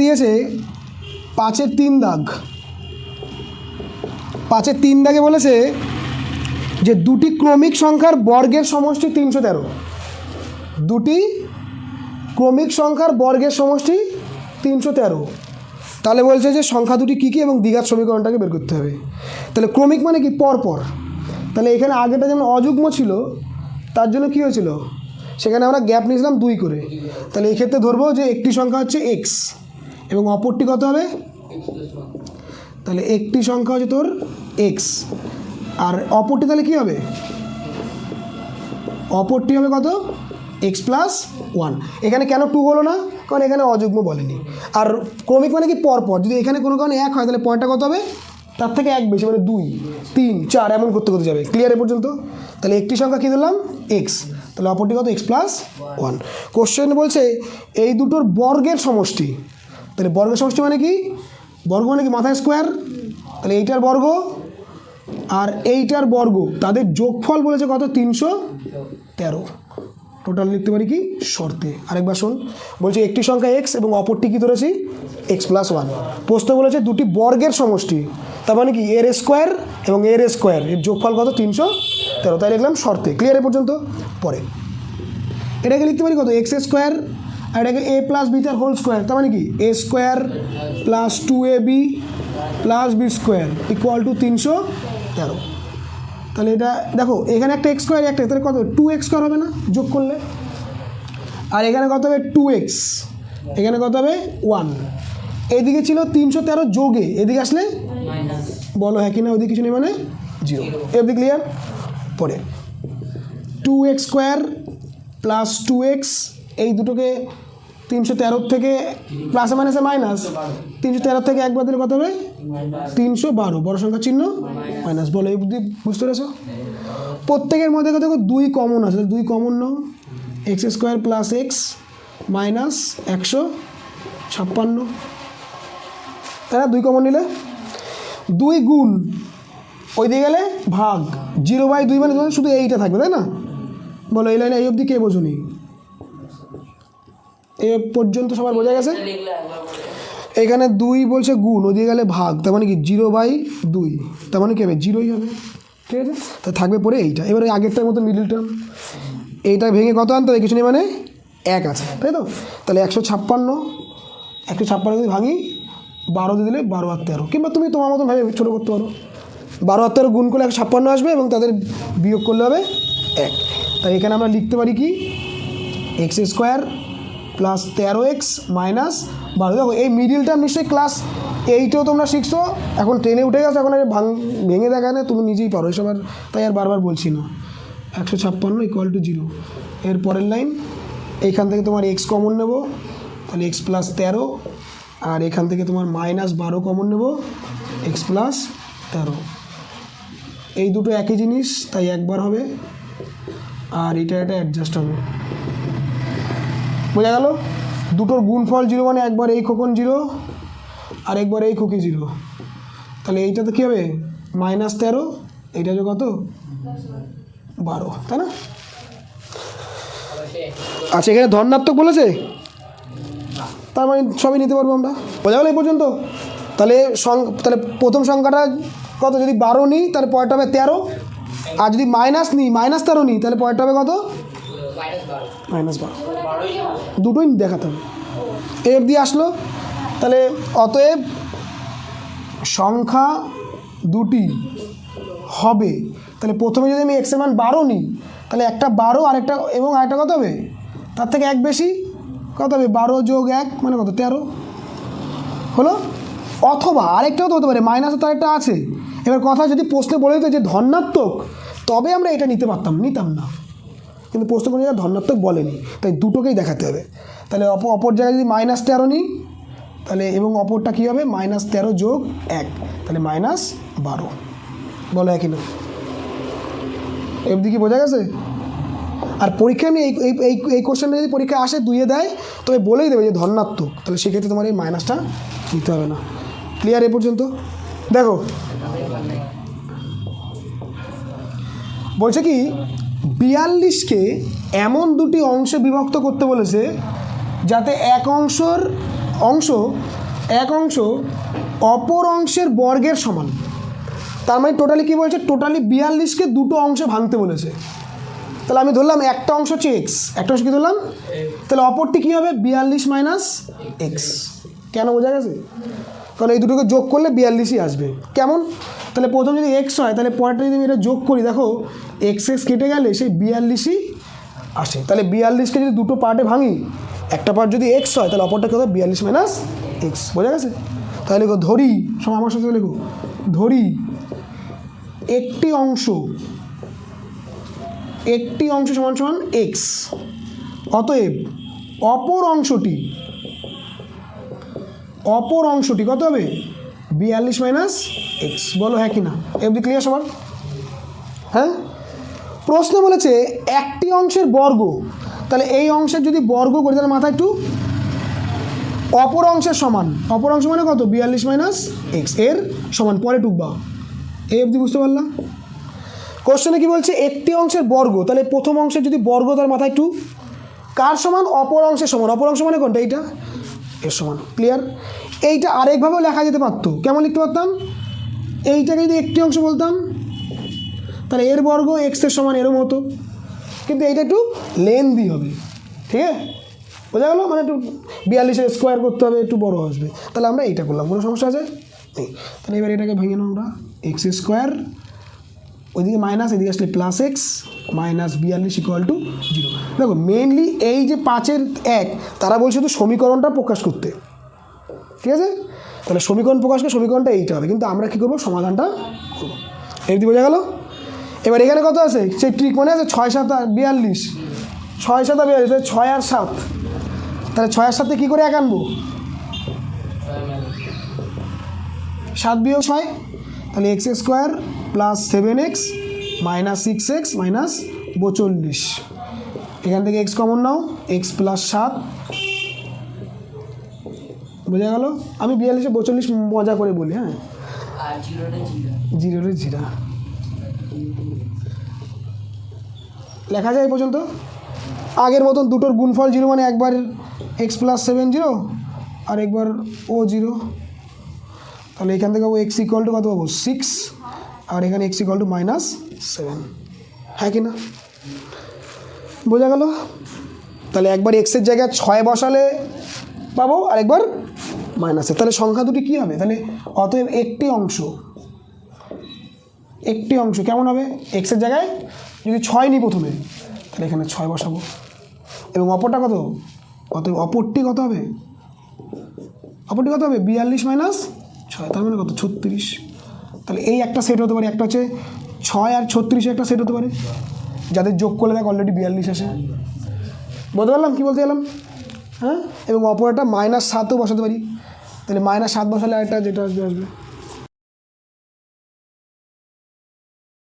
দিয়েছে পাঁচের তিন দাগ। পাঁচের তিন দাগে বলেছে যে দুটি ক্রমিক সংখ্যার বর্গের সমষ্টি তিনশো তেরো। দুটি ক্রমিক সংখ্যার বর্গের সমষ্টি তিনশো তেরো। তাহলে বলছে যে সংখ্যা দুটি কী কী এবং দ্বিঘাত সমীকরণটাকে বের করতে হবে। তাহলে ক্রমিক মানে কি? পর পর তাহলে এখানে আগেটা যেমন অযুগ্ম ছিল, তার জন্য কী হয়েছিল? সেখানে আমরা গ্যাপ নিয়েছিলাম দুই করে। তাহলে এই ক্ষেত্রে ধরবো যে একটি সংখ্যা হচ্ছে এক্স এবং অপরটি কত হবে? তাহলে একটি সংখ্যা হচ্ছে তোর এক্স আর অপরটি তাহলে কী হবে? অপরটি হবে কত? এক্স প্লাস ওয়ান এখানে কেন টু হলো না? কারণ এখানে অযুগ্ম বলেনি। আর ক্রমিক মানে কি? পর পর যদি এখানে কোনো কারণে এক হয়, তাহলে পরটা কত হবে? তার থেকে এক বেশি মানে দুই, তিন, চার, এমন করতে করতে যাবে। ক্লিয়ার এ পর্যন্ত? তাহলে একটি সংখ্যা কী দিলাম এক্স তাহলে অপরটি কত? এক্স প্লাস ওয়ান কোশ্চেন বলছে, এই দুটোর বর্গের সমষ্টি তাহলে বর্গের সমষ্টি মানে কি? বর্গ মানে কি মাথায় স্কোয়ার তাহলে এইটার বর্গ আর এইটার বর্গ, তাদের যোগফল বলেছে কত? তিনশো তেরো। টোটাল লিখতে পারি কি? শর্তে। আরেকবার শোন। বলছে একটি সংখ্যা এক্স এবং অপরটি কি ধরেছি? এক্স প্লাস ওয়ান প্রশ্ন বলেছে দুটি বর্গের সমষ্টি, তার মানে কি? এর স্কোয়ার এবং এর স্কোয়ার এর যোগফল কত? তিনশো তেরো। তাই লিখলাম শর্তে। ক্লিয়ার এ পর্যন্ত? পরে। এটাকে লিখতে পারি কত? এক্স স্কোয়ার আর এটাকে এ প্লাস বি তার হোল স্কোয়ার তার মানে কি? A square plus two A B plus B square equal to তিনশো তেরো। তাহলে এটা, দেখো, এখানে একটা এক্স স্কোয়ার একটা, তাহলে কত? টু এক্স স্কোয়ার হবে না? যোগ করলে। আর এখানে কত হবে? টু এক্স এখানে কত হবে? ওয়ান এদিকে ছিল তিনশো তেরো যোগে, এদিকে আসলে বলো হ্যাঁ কিনা ওদিকে কিছু নেই মানে? জিরো এদিকে ক্লিয়ার পরে। Two X square plus two X এই দুটোকে তিনশো তেরোর থেকে প্লাসে মাইনাসে মাইনাস তিনশো তেরো থেকে একবার দিলে কত হবে? তিনশো বারো। বড় সংখ্যা চিহ্ন? মাইনাস বলো, এই বুঝতে পেরেছ? প্রত্যেকের মধ্যে দেখো? দুই কমন আছে। দুই কমন নাও। X square plus X minus একশো ছাপ্পান্ন। তাই না দুই কমন নিলে? দুই গুণ। ওই দিকে গেলে ভাগ। জিরো বাই দুই মানে শুধু এইটা থাকবে, তাই না? বলো, এই লাইনে এই অবধি কে বোঝুনি? এ পর্যন্ত সবার বোঝা গেছে? এখানে দুই বলছে গুণ ওদিকে গেলে ভাগ তার মানে কি জিরো বাই দুই তার মানে কি হবে? জিরোই হবে। ঠিক আছে? তা থাকবে পরে এইটা। এবারে আগেরটার মতো মিডিল টার্ম এইটা ভেঙে কত আনতে হবে? কিছু নেই মানে এক আছে তাই তো? তাহলে একশো ছাপ্পান্ন একশো ছাপ্পান্ন যদি ভাঙি বারো দিয়ে দিলে বারো আর তেরো। কিংবা তুমি তোমার মতন ভাবে ছোটো করতে পারো। বারো আর তেরো গুণ করলে একশো ছাপ্পান্ন আসবে এবং তাদের বিয়োগ করলে হবে এক। তাই এখানে আমরা লিখতে পারি কি? এক্স স্কোয়ার প্লাস তেরো এক্স মাইনাস বারো। দেখো, এই মিডিল টার্ম নিশ্চয়ই ক্লাস এইটেও তোমরা শিখছো। এখন টেনে উঠে গেছো, এখন আর ভাঙ ভেঙে দেখা না তুমি নিজেই পারো। এসব আর তাই আর বারবার বলছি না। একশো ছাপ্পান্ন ইকুয়াল টু জিরো এর পরের লাইন এইখান থেকে তোমার এক্স কমন নেব, তাহলে এক্স প্লাস তেরো, আর এখান থেকে তোমার মাইনাস বারো কমন নেব এক্স প্লাস তেরো। এই দুটো একই জিনিস, তাই একবার হবে। আর এটা এটা অ্যাডজাস্ট হবে। বোঝা গেল। দুটোর গুণফল জিরো মানে একবার এই খোকন জিরো আর একবার এই খুকি জিরো। তাহলে এইটাতে কী হবে? মাইনাস তেরো, এইটা যে কত? বারো, তাই না? আচ্ছা এখানে ধর্নাত্মক বলেছে? তার মানে সবই নিতে পারব আমরা। বোঝা গেল এই পর্যন্ত? তাহলে তাহলে প্রথম সংখ্যাটা কত? যদি বারো নিই, তাহলে পরেরটা হবে তেরো। আর যদি মাইনাস নিই, মাইনাস তেরো নিই, তাহলে পরেরটা হবে কত? মাইনাস বারো দুটোই দেখাতে হবে। এ অবধি আসলো, তাহলে অতএব সংখ্যা দুটি হবে। তাহলে প্রথমে যদি আমি এক্সের মান বারো নিই, তাহলে একটা বারো আর একটা এবং আরেকটা কত হবে? তার থেকে এক বেশি কত হবে? বারো যোগ এক মানে কত? তেরো। হলো? অথবা আরেকটাও তো হতে পারে মাইনাসে তার একটা আছে। এবার কথা যদি প্রশ্নে বলে দিত যে ধনাত্মক, তবে আমরা এটা নিতে পারতাম, নিতাম না। কিন্তু প্রশ্ন কোনো জায়গায় ধনাত্মক বলেনি। তাই দুটোকেই দেখাতে হবে। তাহলে অপর অপর জায়গায় যদি মাইনাস তেরো নিই, তাহলে এবং অপরটা কী হবে? মাইনাস তেরো যোগ এক, তাহলে মাইনাস বারো। বলো একই না এমনি কি বোঝা গেছে? আর পরীক্ষা আমি এই এই এই কোশ্চেনটা যদি পরীক্ষা আসে দুইয়ে দেয়, তবে বলেই দেবে যে ধনাত্মক তাহলে সেক্ষেত্রে তোমার এই মাইনাসটা নিতে হবে না। ক্লিয়ার এ পর্যন্ত? দেখো। বলছে কি বিয়াল্লিশকে এমন দুটি অংশে বিভক্ত করতে বলেছে যাতে এক অংশর অংশ, এক অংশ অপর অংশের বর্গের সমান। তার মানে টোটালি কী বলছে? টোটালি বিয়াল্লিশকে দুটো অংশে ভাঙতে বলেছে। তাহলে আমি ধরলাম একটা অংশ হচ্ছে এক্স একটা অংশ কী ধরলাম? তাহলে অপরটি কী হবে? বিয়াল্লিশ মাইনাস এক্স কেন বোঝা গেছে? কারণ এই দুটোকে যোগ করলে বিয়াল্লিশই আসবে। কেমন? তাহলে প্রথম যদি এক্স হয়, তাহলে পরেরটা যদি আমি এটা যোগ করি, দেখো এক্স এক্স কেটে গেলে সেই বিয়াল্লিশই আসে। তাহলে বিয়াল্লিশকে যদি দুটো পার্টে ভাঙি, একটা পার্ট যদি এক্স হয়, তাহলে অপরটা কী হবে বিয়াল্লিশ মাইনাস এক্স বোঝা গেছে? তাহলে লেখো ধরি, সব আমার সাথে লেখো, ধরি, একটি অংশ একটি অংশ সমান সমান এক্স অতএব অপর অংশটি অপর অংশটি কত হবে? বিয়াল্লিশ মাইনাস এক্স বলো হ্যাঁ কি না এমনি ক্লিয়ার সবার? হ্যাঁ? প্রশ্ন বলেছে একটি অংশের বর্গ, তাহলে এই অংশের যদি বর্গ করি, তাহলে মাথায় একটু অপর অংশের সমান। অপর অংশ মানে কত? বিয়াল্লিশ মাইনাস এক্সের সমান, পরে টুকবা। এই অবধি বুঝতে পারলাম কোশ্চেনে কি বলছে? একটি অংশের বর্গ, তাহলে প্রথম অংশের যদি বর্গ তার মাথায় টু কার সমান? অপর অংশের সমান। অপর অংশ মানে কোনটা? এইটা? এর সমান। ক্লিয়ার এইটা আরেকভাবেও লেখা যেতে পারতো। কেমন লিখতে পারতাম? এইটাকে যদি একটি অংশ বলতাম, তাহলে এর বর্গ এক্সের সমান এরম হতো। কিন্তু এইটা একটু লেন্দি হবে, ঠিক আছে? বোঝা গেল? মানে একটু বিয়াল্লিশের স্কোয়ার করতে হবে, একটু বড় আসবে। তাহলে আমরা এইটা করলাম, কোনো সমস্যা আছে? নেই। তাহলে এবার এটাকে ভেঙে নাও আমরা এক্স স্কোয়ার ওইদিকে মাইনাস এদিকে আসলে প্লাস এক্স মাইনাস বিয়াল্লিশ ইকুয়াল টু জিরো দেখো মেনলি এই যে পাঁচের এক, তারা বলছে তো সমীকরণটা প্রকাশ করতে। ঠিক আছে? তাহলে সমীকরণ প্রকাশ করে সমীকরণটা এইটা হবে। কিন্তু আমরা কী করব? সমাধানটা করব। এই বোঝা গেল? এবার এখানে কত আছে? সেই ট্রিক মনে আছে? ছয় সাত বিয়াল্লিশ। ছয় সাত বিয়াল্লিশ, তাহলে ছয় আর সাত। তাহলে ছয় আর সাথে কী করে এক আনব? সাত বিয়োগ ছয়, তাহলে X square plus seven X minus six X minus বচল্লিশ। এখান থেকে এক্স কমন নাও, এক্স প্লাস সাত বোঝা গেল? আমি বিয়াল্লিশে বচল্লিশ মজা করে বলি হ্যাঁ? জিরোটা জিরো। জিরোরে জিরা। লেখা যায় এই পর্যন্ত? আগের মতন দুটোর গুণফল জিরো মানে একবার এক্স প্লাস সেভেন জিরো আর একবার ও জিরো তাহলে এখান থেকে পাবো এক্স ইকুয়াল টু কত পাবো? সিক্স আর এখানে X equal to minus seven হ্যাঁ কি না? বোঝা গেল? তাহলে একবার এক্সের জায়গায় ছয় বসালে পাবো আর একবার মাইনাসে তাহলে সংখ্যা দুটি কী হবে? তাহলে অতএব একটি অংশ একটি অংশ কেমন হবে? এক্সের জায়গায় যদি ছয় নিই প্রথমে, তাহলে এখানে ছয় বসাবো। এবং অপরটা কত? অতএব অপরটি কত হবে? অপরটি কত হবে? বিয়াল্লিশ মাইনাস ছয়, তার মানে কত? ছত্রিশ। তাহলে এই একটা সেট হতে পারে, একটা হচ্ছে ছয় আর ছত্রিশে একটা সেট হতে পারে। যাদের যোগ করলে দেখ অলরেডি বিয়াল্লিশ আসে। বলতে পারলাম? কী বলতে গেলাম? হ্যাঁ? এবং অপর একটা মাইনাস সাতও বসাতে পারি। তাহলে মাইনাস সাত বসালে আরেকটা যেটা আসবে আসবে।